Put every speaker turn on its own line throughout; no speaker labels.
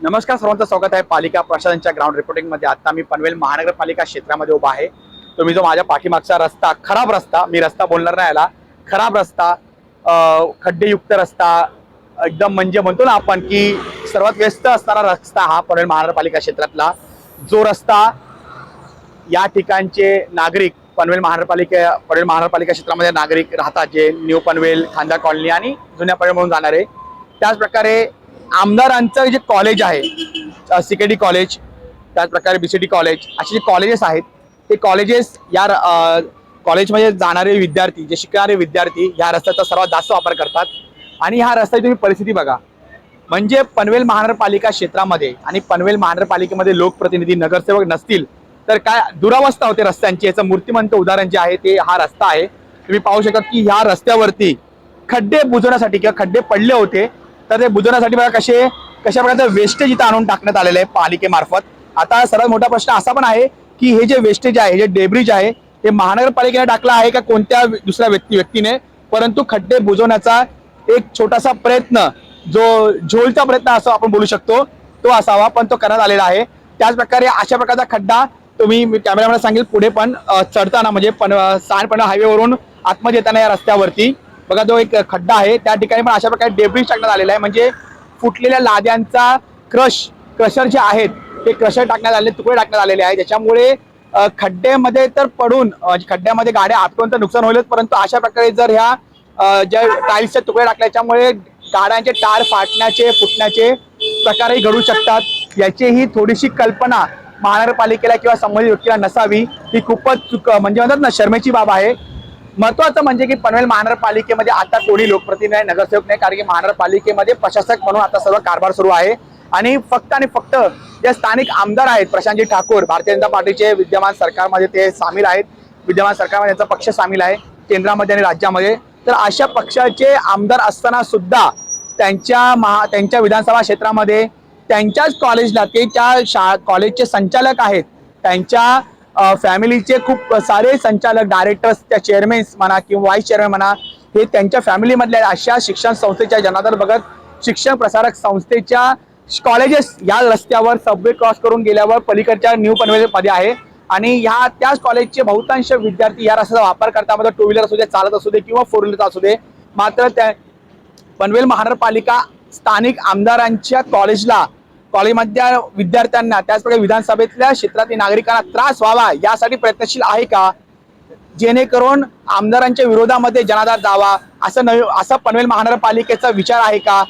नमस्कार सर्वांचं स्वागत आहे पालिका प्रशासनच्या ग्राउंड रिपोर्टिंगमध्ये आता मी पनवेल महानगरपालिका क्षेत्रामध्ये उभा आहे. तुम्ही जो माझ्या पाठीमागचा रस्ता खराब रस्ता मी रस्ता बोलणार नाही याला. खराब रस्ता खड्डेयुक्त रस्ता एकदम म्हणजे म्हणतो ना आपण की सर्वात व्यस्त असणारा रस्ता हा पनवेल महानगरपालिका क्षेत्रातला. जो रस्ता या ठिकाणचे नागरिक पनवेल महानगरपालिका पनवेल महानगरपालिका क्षेत्रामध्ये नागरिक राहतात जे न्यू पनवेल खांदा कॉलनी आणि जुन्या पनवेल म्हणून जाणारे. त्याचप्रकारे आमदारांचं जे कॉलेज आहे सी के डी कॉलेज त्याचप्रकारे बी सी डी कॉलेज असे जे कॉलेजेस आहेत ते कॉलेजेस या कॉलेजमध्ये जाणारे विद्यार्थी जे शिकणारे विद्यार्थी ह्या रस्त्याचा सर्वात जास्त वापर करतात. आणि ह्या रस्त्याची तुम्ही परिस्थिती बघा. म्हणजे पनवेल महानगरपालिका क्षेत्रामध्ये आणि पनवेल महानगरपालिकेमध्ये लोकप्रतिनिधी नगरसेवक नसतील तर काय दुरावस्था होते रस्त्यांची? याचं मूर्तिमंत उदाहरण जे आहे ते हा रस्ता आहे. तुम्ही पाहू शकता की ह्या रस्त्यावरती खड्डे बुजवण्यासाठी किंवा खड्डे पडले होते तर ते बुजवण्यासाठी बघा कसे कशा प्रकारचं वेस्टेज इथं आणून टाकण्यात आलेलं आहे पालिकेमार्फत. आता सर्वात मोठा प्रश्न असा पण आहे की हे जे वेस्टेज आहे हे जे डेब्रिज आहे हे महानगरपालिकेने टाकलं आहे का कोणत्या दुसऱ्या व्यक्ती व्यक्तीने? परंतु खड्डे बुजवण्याचा एक छोटासा प्रयत्न जो झोलचा प्रयत्न असं आपण बोलू शकतो तो असावा पण तो करण्यात आलेला आहे. त्याच प्रकारे अशा प्रकारचा खड्डा तुम्ही मी कॅमेरामॅन सांगेल पुढे पण चढताना म्हणजे पण सांडपणा हायवेवरून आतमध्ये येताना या रस्त्यावरती. बघा जो एक खड्डा आहे त्या ठिकाणी पण अशा प्रकारे डेब्रिज टाकण्यात आलेला आहे. म्हणजे फुटलेल्या लाद्यांचा क्रश क्रशर जे आहेत ते क्रशर टाकण्यात आले तुकडे टाकण्यात आलेले आहे ज्याच्यामुळे खड्ड्यामध्ये तर पडून खड्ड्यामध्ये गाड्या आपटून तर नुकसान होईलच परंतु अशा प्रकारे जर ह्या ज्या टाईल्सचे तुकडे टाकल्याच्यामुळे गाड्यांचे टार फाटण्याचे फुटण्याचे प्रकारही घडू शकतात. याची ही थोडीशी कल्पना महानगरपालिकेला किंवा संबंधित व्यक्तीला नसावी. ही खूपच चुक म्हणजे म्हणतात ना शर्मेची बाब आहे. महत्वाचं म्हणजे की पनवेल महानगरपालिकेमध्ये आता कोणी लोकप्रतिनिधी नाही नगरसेवक नाही कारण की महानगरपालिकेमध्ये प्रशासक म्हणून आता सर्व कारभार सुरू आहे. आणि फक्त आणि फक्त जे स्थानिक आमदार आहेत प्रशांतजी ठाकूर भारतीय जनता पार्टीचे विद्यमान सरकारमध्ये ते सामील आहेत. विद्यमान सरकारमध्ये त्यांचा पक्ष सामील आहे केंद्रामध्ये आणि राज्यामध्ये. तर अशा पक्षाचे आमदार असताना सुद्धा त्यांच्या महा त्यांच्या विधानसभा क्षेत्रामध्ये त्यांच्याच कॉलेजला ते त्या शा कॉलेजचे संचालक आहेत त्यांच्या फॅमिलीचे खूप सारे संचालक डायरेक्टर्स त्या चेअरमॅन्स म्हणा किंवा व्हाईस चेअरमॅन म्हणा हे त्यांच्या फॅमिलीमधल्या अशा शिक्षण संस्थेच्या जनादर बघत शिक्षण प्रसारक संस्थेच्या कॉलेजेस या रस्त्यावर सबवे क्रॉस करून गेल्यावर पलीकडच्या न्यू पनवेलमध्ये आहे. आणि ह्या त्याच कॉलेजचे बहुतांश विद्यार्थी या रस्त्याचा वापर करतात. मग टू व्हीलर असू दे चालत असू दे किंवा फोर व्हीलर असू दे. मात्र त्या पनवेल महानगरपालिका स्थानिक आमदारांच्या कॉलेजला कॉलेजमधल्या विद्यार्थ्यांना त्याचप्रकारे विधानसभेतल्या क्षेत्रातील नागरिकांना त्रास व्हावा यासाठी प्रयत्नशील आहे का? जेणेकरून आमदारांच्या विरोधामध्ये जनाधार जावा असं नवी असं पनवेल महानगरपालिकेचा विचार आहे का?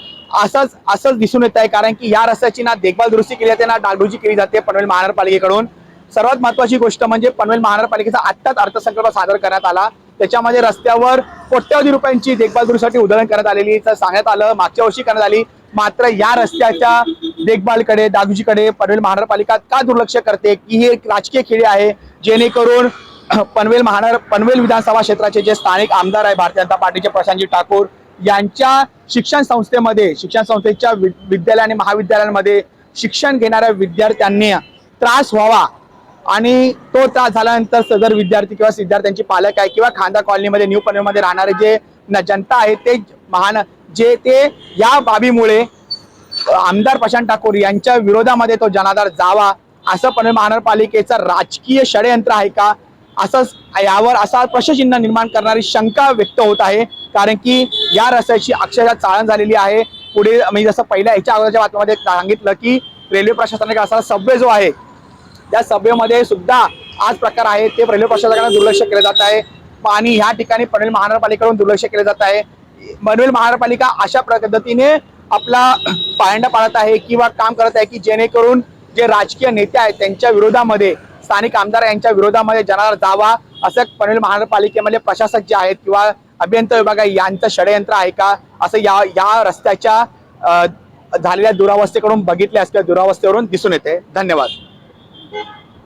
असंच असंच दिसून येत आहे कारण की या रस्त्याची ना देखभाल दुरुस्ती केली जाते ना डागडुजी केली जाते पनवेल महानगरपालिकेकडून. सर्वात महत्वाची गोष्ट म्हणजे पनवेल महानगरपालिकेचा आत्ताच अर्थसंकल्प सादर करण्यात आला. त्याच्यामध्ये रस्त्यावर कोट्यवधी रुपयांची देखभाल दुरुस्तीसाठी उधळण करण्यात आलेली सांगण्यात आलं मागच्या वर्षी करण्यात आली. मात्र या रस्त्याच्या देखभालकडे दागुजीकडे पनवेल महानगरपालिका का दुर्लक्ष करते? की हे एक राजकीय खेळी आहे जेणेकरून पनवेल महानगर पनवेल विधानसभा क्षेत्राचे जे स्थानिक आमदार आहे भारतीय जनता पार्टीचे प्रशांतजी ठाकूर यांच्या शिक्षण संस्थेमध्ये शिक्षण संस्थेच्या वि- विद्यालय आणि महाविद्यालयांमध्ये शिक्षण घेणाऱ्या विद्यार्थ्यांनी त्रास व्हावा. आणि तो त्रास झाल्यानंतर सदर विद्यार्थी किंवा विद्यार्थ्यांची पालक आहे किंवा खांदा कॉलनीमध्ये न्यू पनवेलमध्ये राहणारे जे जनता आहे ते महान जे ते या बाबीमुळे आमदार प्रशांत ठाकूर यांच्या विरोधामध्ये तो जनाधार जावा असं पण महानगरपालिकेचं राजकीय षडयंत्र आहे का? असंच यावर असा प्रश्नचिन्ह निर्माण करणारी शंका व्यक्त होत आहे. कारण की या रस्त्याची अक्षरशः चाळण झालेली आहे. पुढे म्हणजे जसं पहिल्या याच्या अगोदरच्या बातमीमध्ये सांगितलं की रेल्वे प्रशासनाने असा सभ्य जो आहे त्या सभेमध्ये सुद्धा आज प्रकार आहे. ते रेल्वे प्रशासनाकडे दुर्लक्ष केलं जात आहे. आणि ह्या ठिकाणी पनवेल महानगरपालिकेकडून दुर्लक्ष केलं जात आहे. पनवेल महानगरपालिका अशा पद्धतीने आपला पायंडा पाळत आहे किंवा काम करत आहे की जेणेकरून जे राजकीय नेते आहेत त्यांच्या विरोधामध्ये स्थानिक आमदार यांच्या विरोधामध्ये जनाला जावा असं पनवेल महानगरपालिकेमध्ये प्रशासक जे आहेत किंवा अभियंता विभाग आहे यांचं षडयंत्र आहे का? असं या या रस्त्याच्या झालेल्या दुरावस्थेकडून बघितले असल्या दुरावस्थेवरून दिसून येते. धन्यवाद.